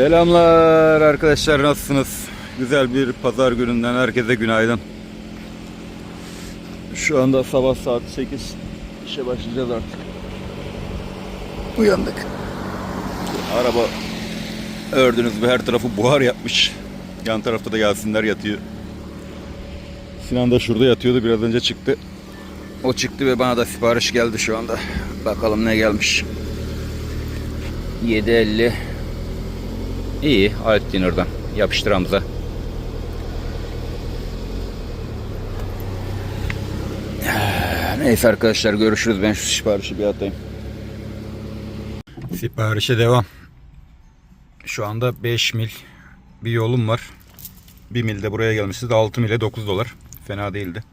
Selamlar arkadaşlar nasılsınız? Güzel bir pazar gününden herkese günaydın. Şu anda sabah saat 8. İşe başlayacağız artık. Uyandık. Araba ördüğünüz gibi her tarafı buhar yapmış. Yan tarafta da Yasinler yatıyor. Sinan da şurada yatıyordu biraz önce çıktı. O çıktı ve bana da sipariş geldi şu anda. Bakalım ne gelmiş. 7.50 İyi Alp Dinner'dan yapıştır Hamza. Neyse arkadaşlar görüşürüz. Ben şu siparişi bir atayım. Siparişe devam. Şu anda 5 mil bir yolum var. 1 mil de buraya gelmişti de 6 mile 9 dolar. Fena değildi.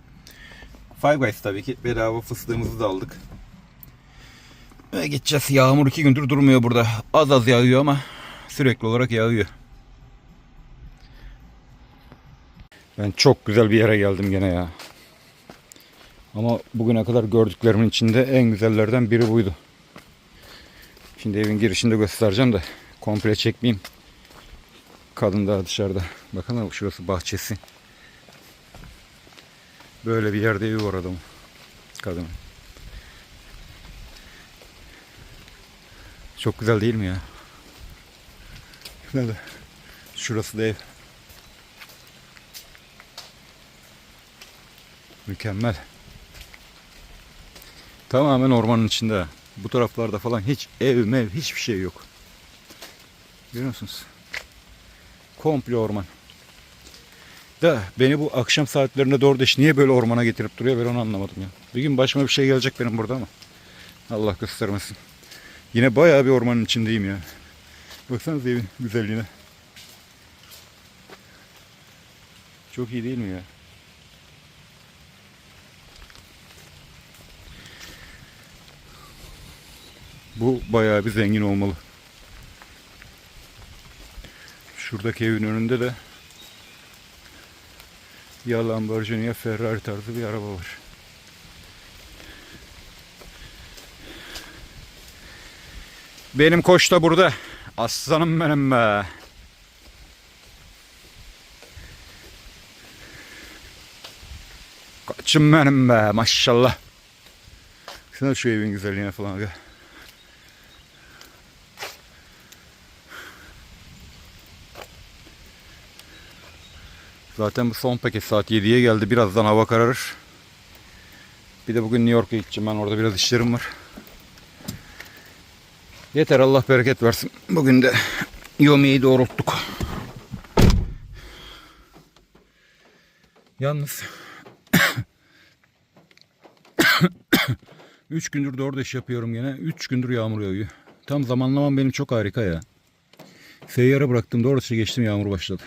Five Guys tabii ki. Bedava fıstığımızı da aldık. Ve gideceğiz. Yağmur 2 gündür durmuyor burada. Az az yağıyor ama sürekli olarak yağıyor. Ben çok güzel bir yere geldim gene ya. Ama bugüne kadar gördüklerimin içinde en güzellerden biri buydu. Şimdi evin girişinde göstereceğim de komple çekmeyeyim. Kadın daha dışarıda. Bakın şurası bahçesi. Böyle bir yerde evi var adamın. Kadının. Çok güzel değil mi ya? Nerede? Şurası da ev. Mükemmel. Tamamen ormanın içinde. Bu taraflarda falan hiç ev mev hiçbir şey yok. Görüyor musunuz? Komple orman. Da beni bu akşam saatlerinde doğru deş niye böyle ormana getirip duruyor ben onu anlamadım ya. Bir gün başıma bir şey gelecek benim burada ama. Allah göstermesin. Yine bayağı bir ormanın içindeyim ya. Baksanıza evin güzelliğine. Çok iyi değil mi ya? Bu bayağı bir zengin olmalı. Şuradaki evin önünde de ya Lamborghini ya Ferrari tarzı bir araba var. Benim koç da burada. Aslanım benim be. Koçum benim be maşallah. Sana şu evin güzelliğine falan aga. Zaten bu son paket saat 7'ye geldi. Birazdan hava kararır. Bir de bugün New York'a gideceğim. Ben orada biraz işlerim var. Yeter Allah bereket versin. Bugün de Yomi'yi doğrulttuk. Yalnız 3 gündür doğru iş yapıyorum gene. 3 gündür yağmur yağıyor. Tam zamanlamam benim çok harika ya. Seyyara bıraktım doğru dışı geçtim yağmur başladı.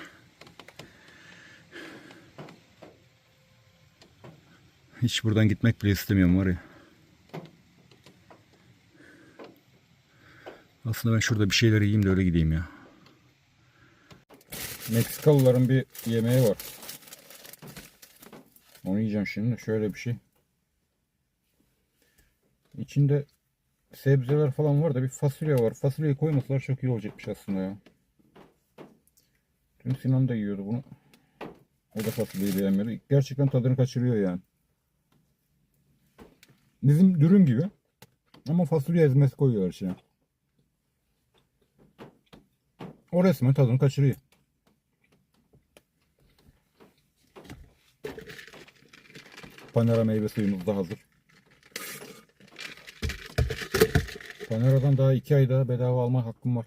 Hiç buradan gitmek bile istemiyorum var ya. Aslında ben şurada bir şeyler yiyeyim de öyle gideyim ya. Meksikalıların bir yemeği var. Onu yiyeceğim şimdi. Şöyle bir şey. İçinde sebzeler falan var da bir fasulye var. Fasulyeyi koymasalar çok iyi olacakmış aslında ya. Tüm Sinan da yiyordu bunu. O da fasulyeyi beğenmiyordu. Gerçekten tadını kaçırıyor yani. Bizim dürüm gibi. Ama fasulye ezmesi koyuyor içine. O resmen tadını kaçırıyor. Panera meyve suyumuz da hazır. Panera'dan daha iki ay daha bedava alma hakkım var.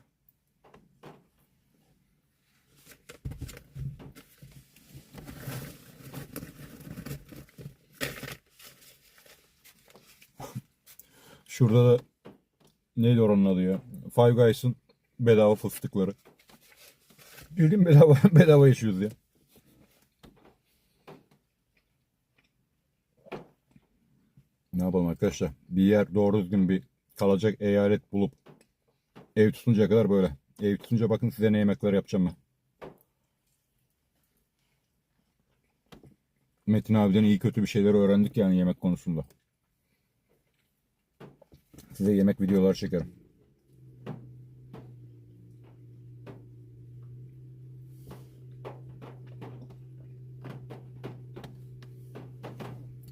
Şurada da neydi oranın adı ya? Five Guys'ın bedava fıstıkları. Bildiğin bedava, bedava yaşıyoruz ya. Ne yapalım arkadaşlar? Bir yer doğru düzgün bir kalacak eyalet bulup ev tutuncaya kadar böyle. Ev tutunca bakın size ne yemekler yapacağım ben. Metin abiden iyi kötü bir şeyler öğrendik yani yemek konusunda. Size yemek videoları çekerim.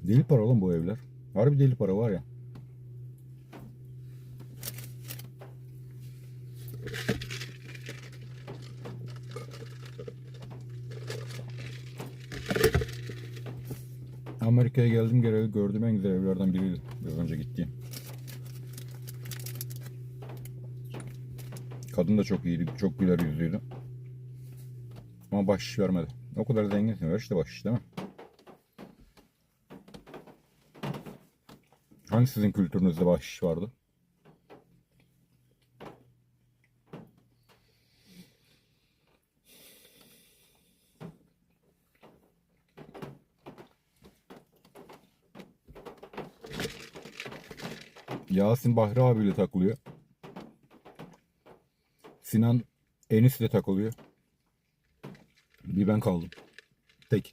Deli para oğlum bu evler. Harbi deli para var ya. Amerika'ya geldim geleli gördüğüm en güzel evlerden biriydi. Biraz önce gittiğim. Kadın da çok iyiydi. Çok güler yüzlüydü. Ama bahşiş vermedi. O kadar zenginsin. Ver işte bahşiş değil mi? Hani sizin kültürünüzde bahşiş vardı? Yasin Bahri abiyle takılıyor. Sinan Enis'le takılıyor. Bir ben kaldım. Tek.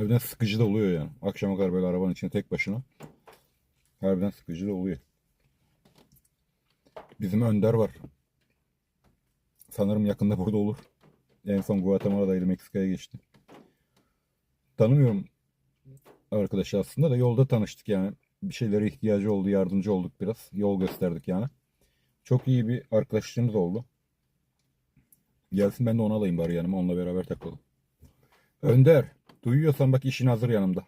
Harbiden sıkıcı da oluyor yani. Akşama kadar böyle arabanın içinde tek başına. Harbiden sıkıcı da oluyor. Bizim Önder var. Sanırım yakında burada olur. En son Guatemala'daydı Meksika'ya geçti. Tanımıyorum arkadaşı aslında da yolda tanıştık yani. Bir şeylere ihtiyacı oldu, yardımcı olduk biraz. Yol gösterdik yani. Çok iyi bir arkadaşlığımız oldu. Gelsin ben de onu alayım bari yanıma onunla beraber takalım. Önder, duyuyorsan bak işin hazır yanımda.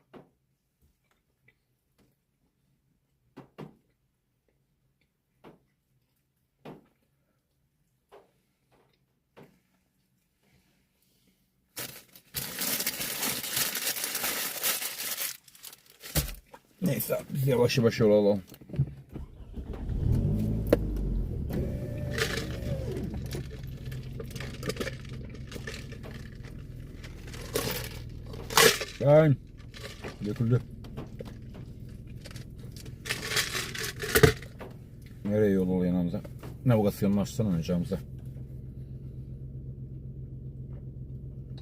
Neyse biz yavaş yavaş yol Ben döküldü. Nereye yol oluyor Hamza? Navigasyonunu açsana önce Hamza.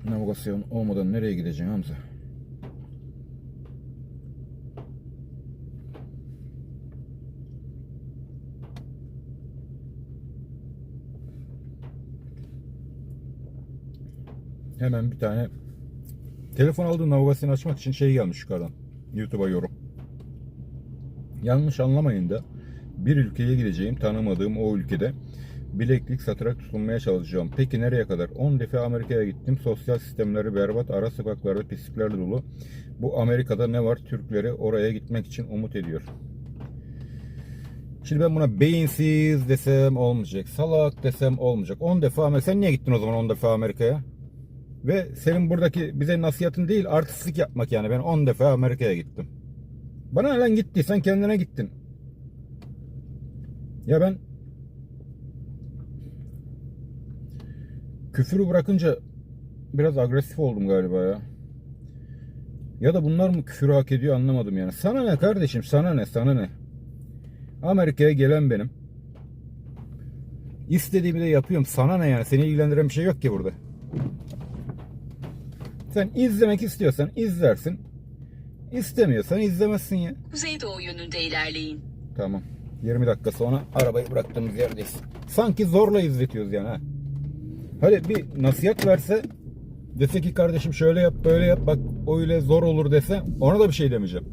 Navigasyon olmadan nereye gideceksin Hamza? Hemen bir tane telefon aldığım navigasyonu açmak için şey gelmiş yukarıdan. YouTube'a yorum. Yanlış anlamayın da bir ülkeye gideceğim tanımadığım o ülkede bileklik satarak tutunmaya çalışacağım. Peki nereye kadar? 10 defa Amerika'ya gittim. Sosyal sistemleri berbat, ara sokaklarda pisliklerle dolu. Bu Amerika'da ne var? Türkleri oraya gitmek için umut ediyor. Şimdi ben buna beyinsiz desem olmayacak. Salak desem olmayacak. 10 defa Amerika. Sen niye gittin o zaman 10 defa Amerika'ya? Ve senin buradaki bize nasihatın değil artistlik yapmak yani. Ben 10 defa Amerika'ya gittim. Bana lan gittiysen kendine gittin. Ya ben küfürü bırakınca biraz agresif oldum galiba ya. Ya da bunlar mı küfürü hak ediyor anlamadım yani. Sana ne kardeşim sana ne sana ne. Amerika'ya gelen benim. İstediğimi de yapıyorum. Sana ne yani? Seni ilgilendiren bir şey yok ki burada. Sen izlemek istiyorsan izlersin. İstemiyorsan izlemezsin ya. Kuzeydoğu yönünde ilerleyin. Tamam. 20 dakika sonra arabayı bıraktığımız yerdeyiz. Sanki zorla izletiyoruz yani ha. Hadi bir nasihat verse dese ki kardeşim şöyle yap böyle yap bak öyle zor olur dese ona da bir şey demeyeceğim.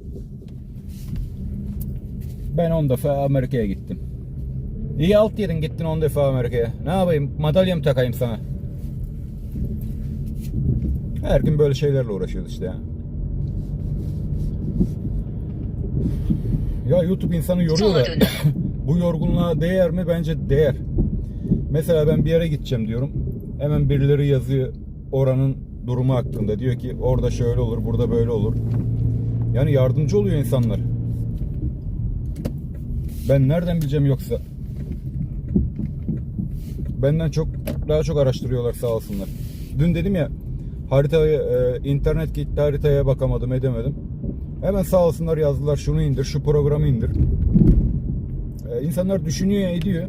Ben 10 defa Amerika'ya gittim. İyi alt yedin gittin 10 defa Amerika'ya. Ne yapayım madalya mı takayım sana? Her gün böyle şeylerle uğraşıyoruz işte ya. Ya YouTube insanı yoruyor da bu yorgunluğa değer mi? Bence değer. Mesela ben bir yere gideceğim diyorum. Hemen birileri yazıyor oranın durumu hakkında. Diyor ki orada şöyle olur, burada böyle olur. Yani yardımcı oluyor insanlar. Ben nereden bileceğim yoksa? Benden çok daha çok araştırıyorlar sağ olsunlar. Dün dedim ya haritaya e, internet gitti haritaya bakamadım edemedim. Hemen sağ olsunlar yazdılar şunu indir şu programı indir. E, insanlar düşünüyor ediyor.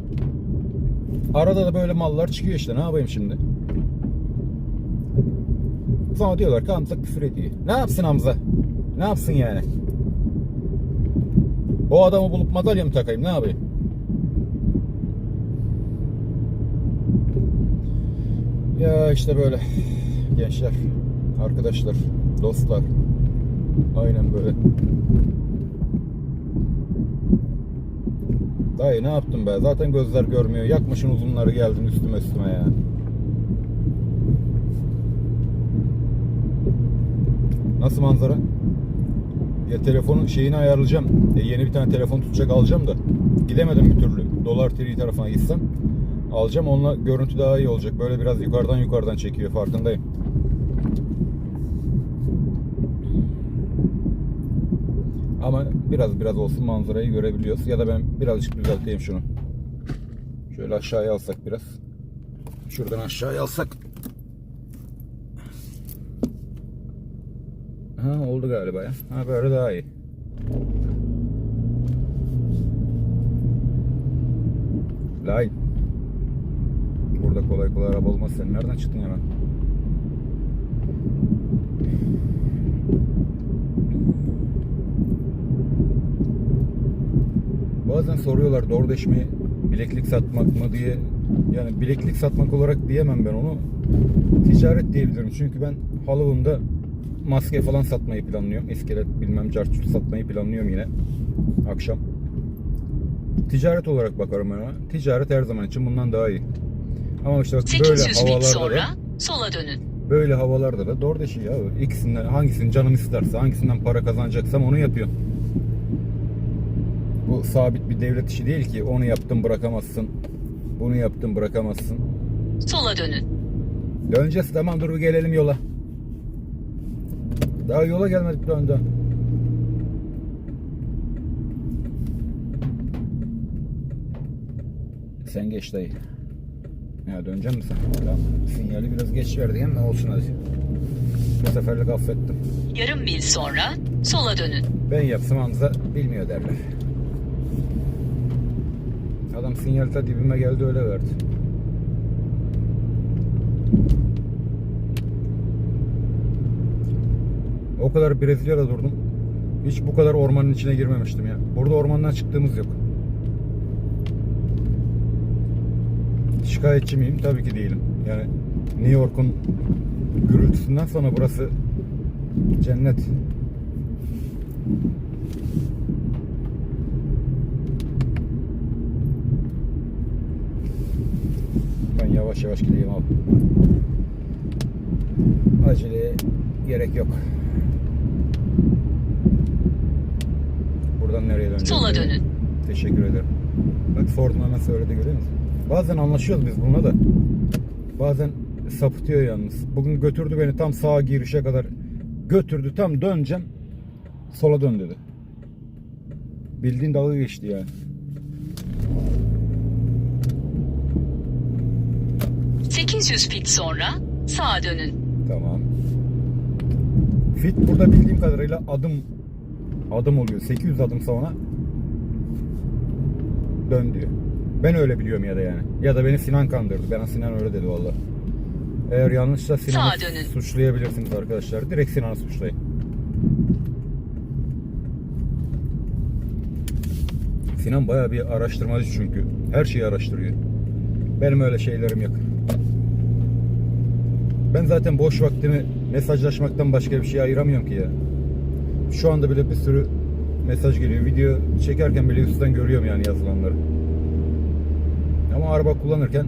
Arada da böyle mallar çıkıyor işte ne yapayım şimdi. Sonra diyorlar ki Hamza küfür ediyor. Ne yapsın Hamza? Ne yapsın yani? O adamı bulup madalya mı takayım ne yapayım? Ya işte böyle gençler. arkadaşlar, dostlar. Aynen böyle. Dayı ne yaptın be? Zaten gözler görmüyor. Yakmışın uzunları geldin üstüme üstüme ya. Nasıl manzara? Ya telefonun şeyini ayarlayacağım. E, yeni bir tane telefon tutacak alacağım da. Gidemedim bir türlü. Dolar TV tarafına gitsem. Alacağım onunla görüntü daha iyi olacak. Böyle biraz yukarıdan yukarıdan çekiyor farkındayım. Ama biraz biraz olsun manzarayı görebiliyoruz. Ya da ben birazcık düzelteyim şunu. Şöyle aşağıya alsak biraz. Şuradan aşağıya alsak. Ha oldu galiba ya. Ha böyle daha iyi. Line. Kolay araba olmaz. Sen nereden çıktın hemen? Bazen soruyorlar DoorDash mi bileklik satmak mı diye. Yani bileklik satmak olarak diyemem ben onu. Ticaret diyebilirim. Çünkü ben Halloween'da maske falan satmayı planlıyorum. İskelet bilmem carçurt satmayı planlıyorum yine. Akşam. Ticaret olarak bakarım ben ona. Ticaret her zaman için bundan daha iyi. Ama işte böyle 800 bit havalarda sonra da sola dönün. böyle havalarda da DoorDash'i ya. İkisinden hangisini canım isterse, hangisinden para kazanacaksam onu yapıyorum. Bu sabit bir devlet işi değil ki. Onu yaptım bırakamazsın. Bunu yaptım bırakamazsın. Sola dönün. Döneceğiz tamam dur bir gelelim yola. Daha yola gelmedik dön dön. Sen geç dayı. Ya dönecek misin? Tamam. Sinyali biraz geç verdi ama olsun hadi. Bu seferlik affettim. Yarım mil sonra sola dönün. Ben yapsam Hamza bilmiyor derler. Adam sinyal ta dibime geldi öyle verdi. O kadar Brezilya'da durdum. Hiç bu kadar ormanın içine girmemiştim ya. Burada ormandan çıktığımız yok. Şikayetçi miyim? Tabii ki değilim. Yani New York'un gürültüsünden sonra burası cennet. Ben yavaş yavaş gideyim abi. Aceleye gerek yok. Buradan nereye döneceğiz? Sola dönün. Teşekkür ederim. Bak sordum hemen söyledi görüyor musun? Bazen anlaşıyoruz biz bununla da. Bazen sapıtıyor yalnız. Bugün götürdü beni tam sağa girişe kadar. Götürdü tam döneceğim. Sola dön dedi. Bildiğin dalga geçti yani. Hı. 800 fit sonra sağa dönün. Tamam. Fit burada bildiğim kadarıyla adım adım oluyor. 800 adım sonra dön diyor. Ben öyle biliyorum ya da yani. Ya da beni Sinan kandırdı. Bana Sinan öyle dedi valla. Eğer yanlışsa Sinan'ı Sağa dönün. suçlayabilirsiniz arkadaşlar. Direkt Sinan'ı suçlayın. Sinan bayağı bir araştırmacı çünkü. Her şeyi araştırıyor. Benim öyle şeylerim yok. Ben zaten boş vaktimi mesajlaşmaktan başka bir şey ayıramıyorum ki ya. Şu anda bile bir sürü mesaj geliyor. Video çekerken bile üstten görüyorum yani yazılanları. Ama araba kullanırken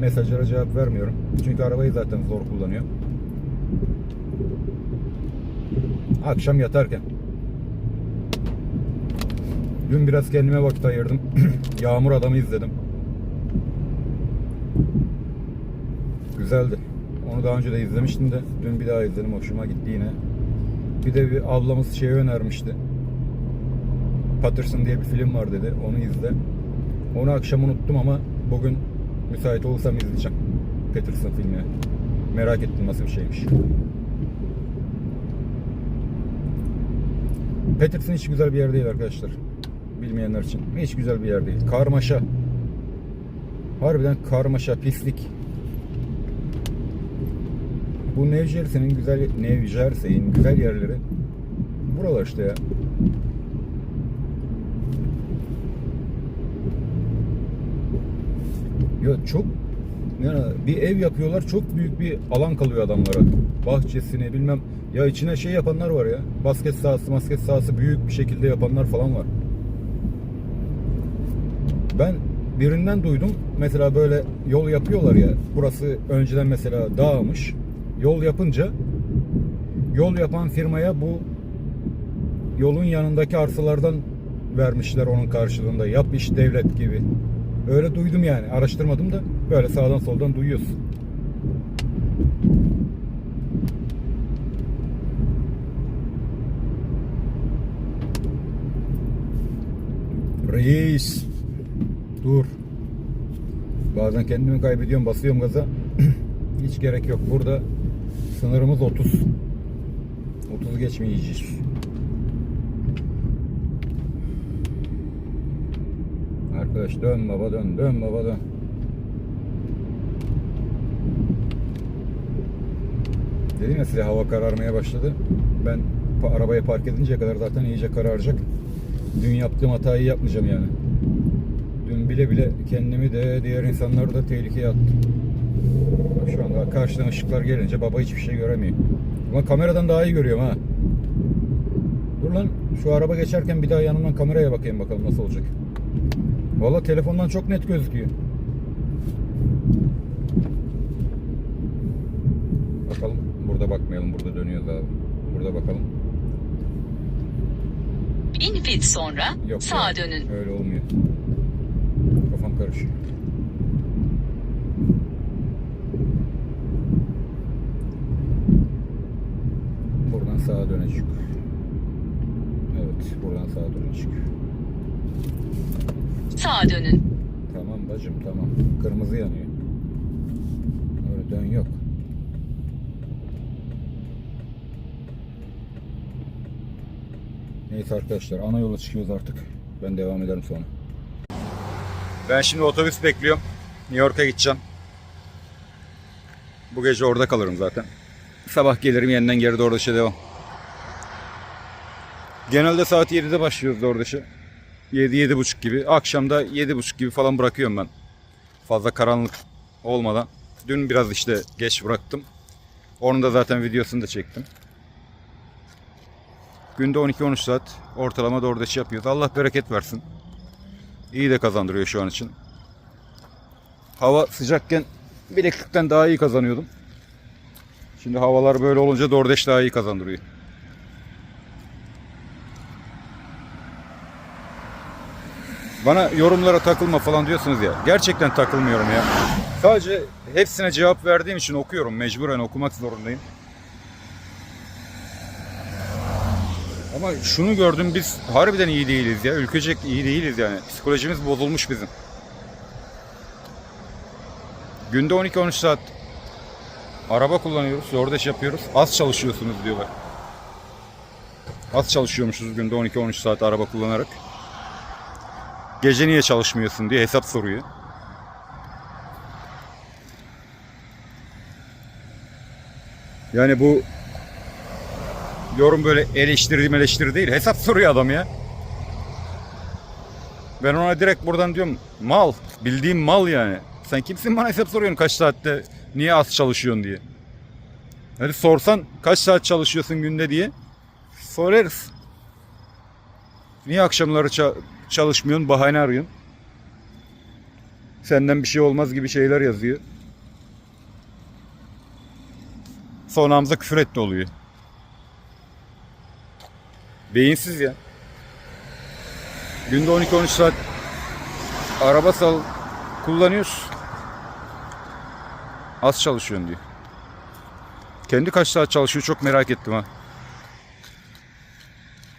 mesajlara cevap vermiyorum. Çünkü arabayı zaten zor kullanıyor. Akşam yatarken. Dün biraz kendime vakit ayırdım. Yağmur Adamı izledim. Güzeldi. Onu daha önce de izlemiştim de dün bir daha izledim. Hoşuma gitti yine. Bir de bir ablamız şey önermişti. Patterson diye bir film var dedi. Onu izle. Onu akşam unuttum ama bugün müsait olursam izleyeceğim. Patterson filmini. Merak ettim nasıl bir şeymiş. Patterson hiç güzel bir yer değil arkadaşlar. Bilmeyenler için. Hiç güzel bir yer değil. Karmaşa. Harbiden karmaşa, pislik. Bu New Jersey'nin güzel New Jersey'in güzel yerleri buralar işte ya. Çok Yani bir ev yapıyorlar çok büyük bir alan kalıyor adamlara. Bahçesini bilmem ya içine şey yapanlar var ya. Basket sahası, basket sahası büyük bir şekilde yapanlar falan var. Ben birinden duydum. Mesela böyle yol yapıyorlar ya. Burası önceden mesela dağmış. Yol yapınca yol yapan firmaya bu yolun yanındaki arsalardan vermişler onun karşılığında. Yap iş devlet gibi. Öyle duydum yani. Araştırmadım da böyle sağdan soldan duyuyorsun. Reis. Dur. Bazen kendimi kaybediyorum, basıyorum gaza. Hiç gerek yok. Burada sınırımız 30. 30 geçmeyeceğiz. Arkadaş dön baba dön, dön baba dön. Dedim ya size hava kararmaya başladı. Ben arabayı park edinceye kadar zaten iyice kararacak. Dün yaptığım hatayı yapmayacağım yani. Dün bile bile kendimi de diğer insanları da tehlikeye attım. Şu anda karşıdan ışıklar gelince baba hiçbir şey göremiyor. Ama kameradan daha iyi görüyorum ha. Dur lan şu araba geçerken bir daha yanımdan kameraya bakayım bakalım nasıl olacak. Valla telefondan çok net gözüküyor. Bakalım. Burada bakmayalım. Burada dönüyoruz abi. Burada bakalım. 1000 feet sonra Yok sağa ya, dönün. Öyle olmuyor. Kafam karışıyor. Buradan sağa dönecek. Evet, buradan sağa dönecek. Sağa dönün. Tamam bacım tamam. Kırmızı yanıyor. Öyle dön yok. Neyse arkadaşlar ana yola çıkıyoruz artık. Ben devam ederim sonra. Ben şimdi otobüs bekliyorum. New York'a gideceğim. Bu gece orada kalırım zaten. Sabah gelirim yeniden geri Doğrudaş'a devam. Genelde saat 7'de başlıyoruz Doğrudaş'a. 7 buçuk gibi. Akşamda yedi buçuk gibi falan bırakıyorum ben. Fazla karanlık olmadan. Dün biraz işte geç bıraktım. Onun da zaten videosunu da çektim. Günde 12-13 saat ortalama doğrudaşı yapıyoruz. Allah bereket versin. İyi de kazandırıyor şu an için. Hava sıcakken bileklikten daha iyi kazanıyordum. Şimdi havalar böyle olunca DoorDash daha iyi kazandırıyor. Bana yorumlara takılma falan diyorsunuz ya. Gerçekten takılmıyorum ya. Sadece hepsine cevap verdiğim için okuyorum. Mecburen okumak zorundayım. Ama şunu gördüm biz harbiden iyi değiliz ya. Ülkecek iyi değiliz yani. Psikolojimiz bozulmuş bizim. Günde 12-13 saat araba kullanıyoruz. DoorDash yapıyoruz. Az çalışıyorsunuz diyorlar. Az çalışıyormuşuz günde 12-13 saat araba kullanarak. Gece niye çalışmıyorsun diye hesap soruyor. Yani bu yorum böyle eleştiri eleştiri değil. Hesap soruyor adam ya. Ben ona direkt buradan diyorum mal. Bildiğim mal yani. Sen kimsin bana hesap soruyorsun kaç saatte niye az çalışıyorsun diye. Hadi sorsan kaç saat çalışıyorsun günde diye sorarız. Niye akşamları ça- çalışmıyorsun bahane arıyorsun. Senden bir şey olmaz gibi şeyler yazıyor. Sonra Hamza küfür etti oluyor. Beyinsiz ya. Günde 12-13 saat araba sal kullanıyoruz. Az çalışıyorsun diyor. Kendi kaç saat çalışıyor çok merak ettim ha.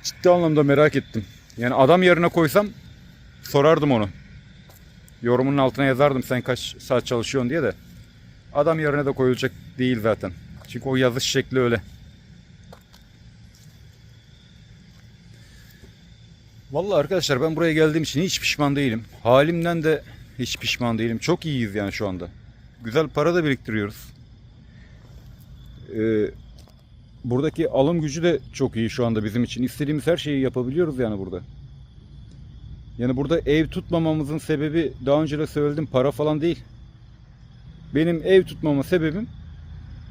Ciddi anlamda merak ettim. Yani adam yerine koysam sorardım onu. Yorumun altına yazardım sen kaç saat çalışıyorsun diye de. Adam yerine de koyulacak değil zaten. Çünkü o yazış şekli öyle. Vallahi arkadaşlar ben buraya geldiğim için hiç pişman değilim. Halimden de hiç pişman değilim. Çok iyiyiz yani şu anda. Güzel para da biriktiriyoruz. Ee, buradaki alım gücü de çok iyi şu anda bizim için. İstediğimiz her şeyi yapabiliyoruz yani burada. Yani burada ev tutmamamızın sebebi daha önce de söyledim para falan değil. benim ev tutmama sebebim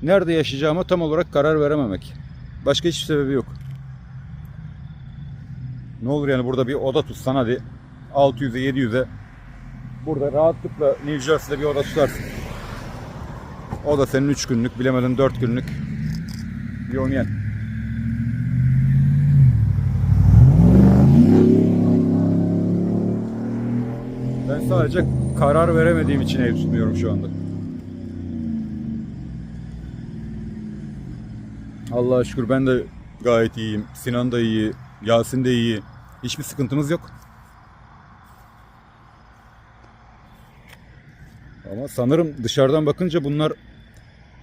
nerede yaşayacağıma tam olarak karar verememek. Başka hiçbir sebebi yok. Ne olur yani burada bir oda tutsan hadi 600'e 700'e burada rahatlıkla New Jersey'de bir oda tutarsın. O da senin 3 günlük bilemedin 4 günlük yen. Ben sadece karar veremediğim için ev tutmuyorum şu anda. Allah'a şükür ben de gayet iyiyim. Sinan da iyi. Yasin de iyi. Hiçbir sıkıntımız yok. Ama sanırım dışarıdan bakınca bunlar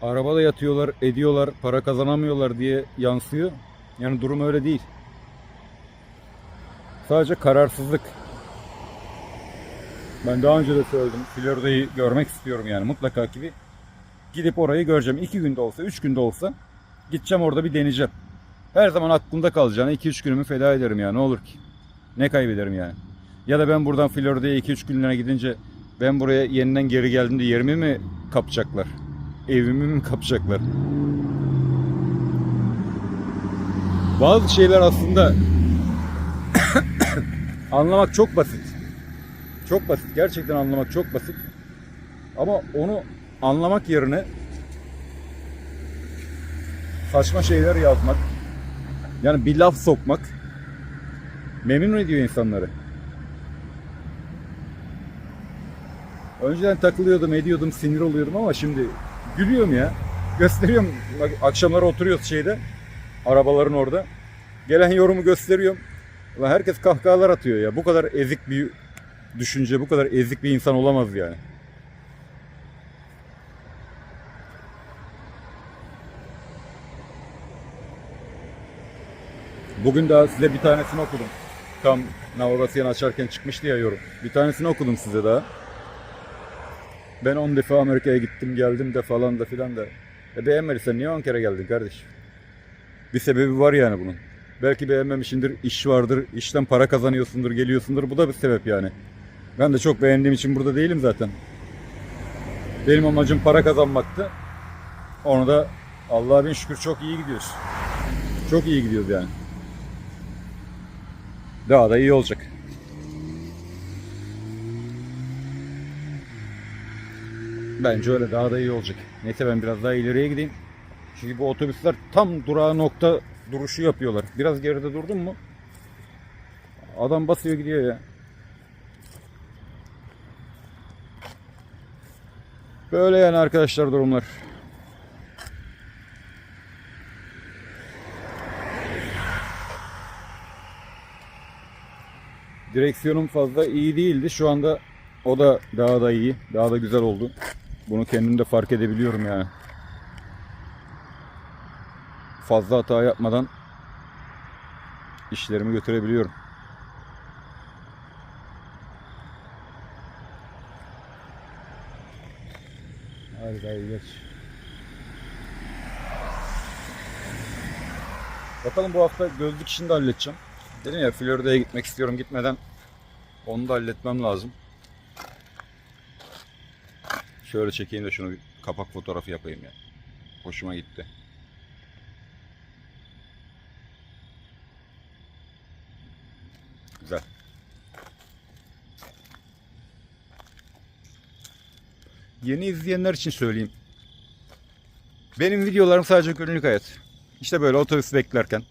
arabada yatıyorlar, ediyorlar, para kazanamıyorlar diye yansıyor. Yani durum öyle değil. Sadece kararsızlık. Ben daha önce de söyledim. Florida'yı görmek istiyorum yani mutlaka ki bir gidip orayı göreceğim. İki günde olsa, üç günde olsa gideceğim orada bir deneyeceğim. Her zaman aklımda kalacağını 2-3 günümü feda ederim ya ne olur ki. Ne kaybederim yani. Ya da ben buradan Florida'ya 2-3 günlüğüne gidince ben buraya yeniden geri geldiğimde yerimi mi kapacaklar? Evimi mi kapacaklar? Bazı şeyler aslında anlamak çok basit. Çok basit. Gerçekten anlamak çok basit. Ama onu anlamak yerine saçma şeyler yazmak, yani bir laf sokmak memnun ediyor insanları. Önceden takılıyordum, ediyordum, sinir oluyordum ama şimdi gülüyorum ya. Gösteriyorum. Bak, akşamları oturuyoruz şeyde, arabaların orada. Gelen yorumu gösteriyorum. Ulan herkes kahkahalar atıyor ya. Bu kadar ezik bir düşünce, bu kadar ezik bir insan olamaz yani. Bugün daha size bir tanesini okudum. Tam navigasyon açarken çıkmıştı ya yorum. Bir tanesini okudum size daha. Ben 10 defa Amerika'ya gittim geldim de falan da filan da. E beğenmediysen niye 10 kere geldin kardeş? Bir sebebi var yani bunun. Belki beğenmemişindir, iş vardır, işten para kazanıyorsundur, geliyorsundur. Bu da bir sebep yani. Ben de çok beğendiğim için burada değilim zaten. Benim amacım para kazanmaktı. Onu da Allah'a bin şükür çok iyi gidiyoruz. Çok iyi gidiyoruz yani. Daha da iyi olacak. Bence öyle daha da iyi olacak. Neyse ben biraz daha ileriye gideyim. Çünkü bu otobüsler tam durağa nokta duruşu yapıyorlar. Biraz geride durdun mu? Adam basıyor gidiyor ya. Böyle yani arkadaşlar durumlar. Direksiyonum fazla iyi değildi. Şu anda o da daha da iyi. Daha da güzel oldu. Bunu kendim de fark edebiliyorum yani. Fazla hata yapmadan işlerimi götürebiliyorum. Hadi dayı geç. Bakalım bu hafta gözlük işini de halledeceğim. Dedim ya Florida'ya gitmek istiyorum. Gitmeden onu da halletmem lazım. Şöyle çekeyim de şunu kapak fotoğrafı yapayım ya. Hoşuma gitti. Güzel. Yeni izleyenler için söyleyeyim. Benim videolarım sadece günlük hayat. İşte böyle otobüs beklerken,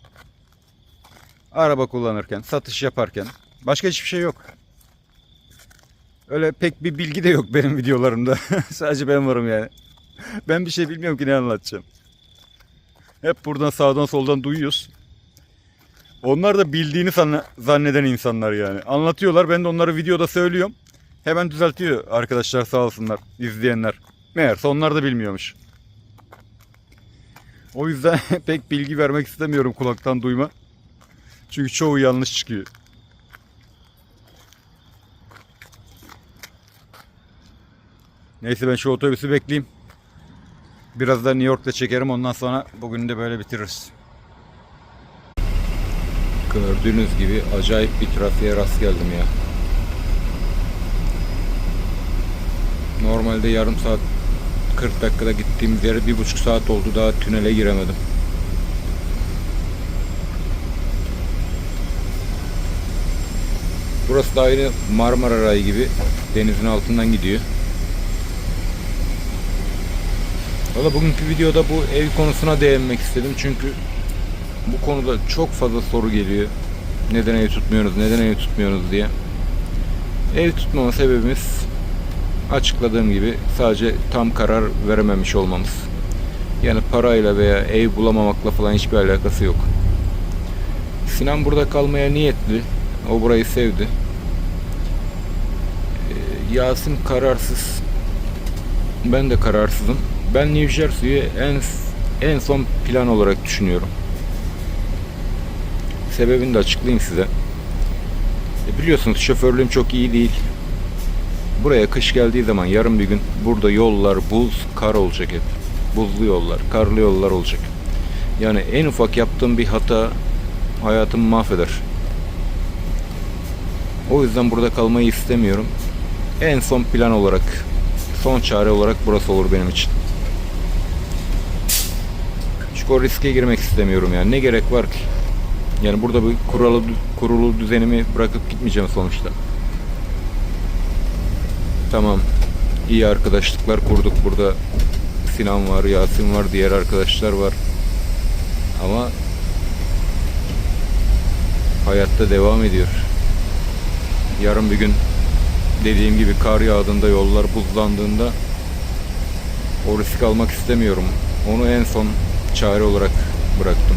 araba kullanırken, satış yaparken başka hiçbir şey yok. Öyle pek bir bilgi de yok benim videolarımda. Sadece ben varım yani. Ben bir şey bilmiyorum ki ne anlatacağım. Hep buradan sağdan soldan duyuyoruz. Onlar da bildiğini zanneden insanlar yani. Anlatıyorlar ben de onları videoda söylüyorum. Hemen düzeltiyor arkadaşlar sağ olsunlar izleyenler. Meğerse onlar da bilmiyormuş. O yüzden pek bilgi vermek istemiyorum kulaktan duyma. Çünkü çoğu yanlış çıkıyor. Neyse ben şu otobüsü bekleyeyim. Biraz da New York'ta çekerim ondan sonra bugün de böyle bitiririz. Gördüğünüz gibi acayip bir trafiğe rast geldim ya. Normalde yarım saat 40 dakikada gittiğimiz yere bir buçuk saat oldu daha tünele giremedim. Burası da aynı Marmara Rayı gibi denizin altından gidiyor. Valla bugünkü videoda bu ev konusuna değinmek istedim çünkü bu konuda çok fazla soru geliyor. Neden ev tutmuyoruz, neden ev tutmuyoruz diye. Ev tutmama sebebimiz açıkladığım gibi sadece tam karar verememiş olmamız. Yani parayla veya ev bulamamakla falan hiçbir alakası yok. Sinan burada kalmaya niyetli. O burayı sevdi. Ee, Yasin kararsız. Ben de kararsızım. Ben New Jersey'yi en en son plan olarak düşünüyorum. Sebebini de açıklayayım size. E, biliyorsunuz şoförlüğüm çok iyi değil. Buraya kış geldiği zaman yarın bir gün burada yollar buz, kar olacak hep. Buzlu yollar, karlı yollar olacak. Yani en ufak yaptığım bir hata hayatımı mahveder. O yüzden burada kalmayı istemiyorum. En son plan olarak, son çare olarak burası olur benim için. Çünkü o riske girmek istemiyorum yani. Ne gerek var ki? Yani burada bir kuralı, kurulu düzenimi bırakıp gitmeyeceğim sonuçta. Tamam. iyi arkadaşlıklar kurduk burada. Sinan var, Yasin var, diğer arkadaşlar var. Ama hayatta devam ediyor. Yarın bir gün dediğim gibi kar yağdığında, yollar buzlandığında o risk almak istemiyorum. Onu en son çare olarak bıraktım.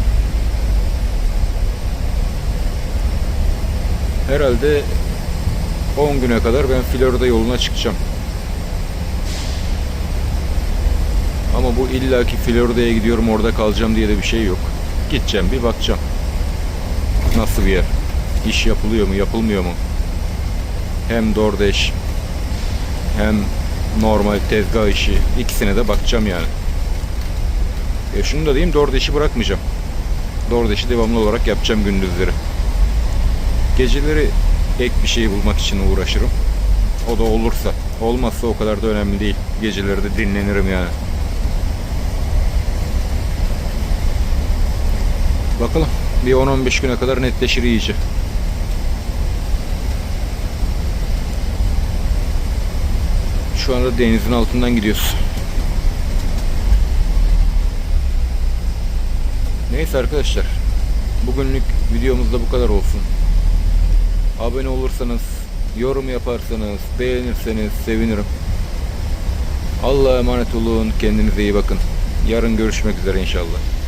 Herhalde 10 güne kadar ben Florida yoluna çıkacağım. Ama bu illaki Florida'ya gidiyorum orada kalacağım diye de bir şey yok. Gideceğim bir bakacağım. Nasıl bir yer? İş yapılıyor mu yapılmıyor mu? Hem DoorDash hem normal tezgah işi ikisine de bakacağım yani. E şunu da diyeyim DoorDash'i bırakmayacağım. DoorDash'i devamlı olarak yapacağım gündüzleri. Geceleri ek bir şey bulmak için uğraşırım. O da olursa. Olmazsa o kadar da önemli değil. Geceleri de dinlenirim yani. Bakalım. Bir 10-15 güne kadar netleşir iyice. Şu anda denizin altından gidiyoruz. Neyse arkadaşlar. Bugünlük videomuz da bu kadar olsun. Abone olursanız, yorum yaparsanız, beğenirseniz sevinirim. Allah'a emanet olun. Kendinize iyi bakın. Yarın görüşmek üzere inşallah.